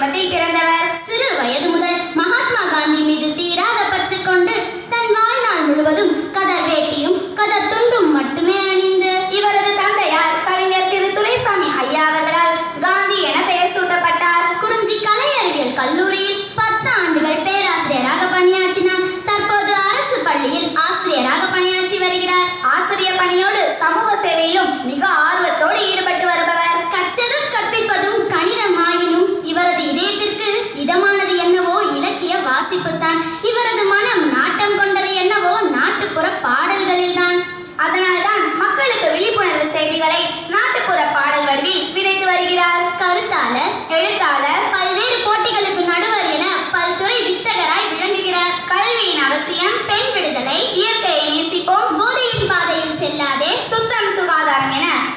குடும்பத்தில் பிறந்தவர். சிறு வயது முதல் மகாத்மா காந்தி மீது தீராத பற்று கொண்டு தன் வாழ்நாள் முழுவதும்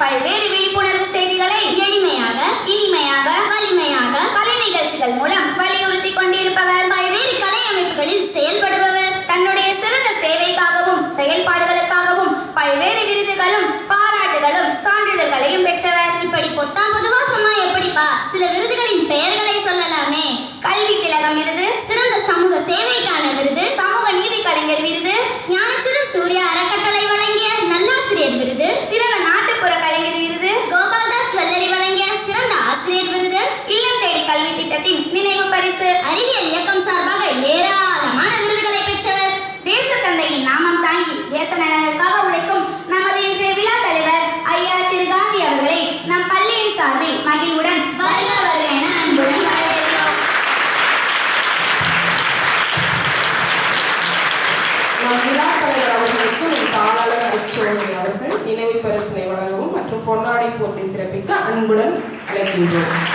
பல்வேறு விழிப்புணர்வு செய்திகளை எளிமையாக இனிமையாக வலிமையாக கலை நிகழ்ச்சிகள் மூலம் வலியுறுத்தி கொண்டிருப்பவர். பல்வேறு கலை அமைப்புகளில் செயல்படுபவர். தன்னுடைய சிறந்த சேவைக்காகவும் செயல்பாடுகளுக்காகவும் பல்வேறு விருதுகளும் பாராட்டுகளும் சான்றிதழ்களையும் பெற்றவர். இப்படி பொத்தாம் பொதுவா சொன்னா எப்படிப்பா? சில விருதுகளின் பெயர்களை சொல்லலாமே. கல்வி திலகம் விருது பரிசு அறிவியல் இயக்கம் சார்பாக ஏராளமான விருதுகளை பெற்றவர். தேச தந்தையின் நாமம் தாங்கி தேச நலனுக்காக உழைக்கும் நமது இன்றைய விழா தலைவர் ஐயா திரு காந்தி அவர்களை நம் பள்ளியின் சார்பில் மகிழ்வுடன் வருக வருக என அன்புடன் வரவேற்கிறோம். விழா தலைவர் அவர்களுக்கு நம் தாளாளர் அவர்கள் நினைவு பரிசினை வழங்கவும் மற்றும் பொன்னாடை போட்டி சிறப்பிக்க அன்புடன் அழைக்கின்றோம்.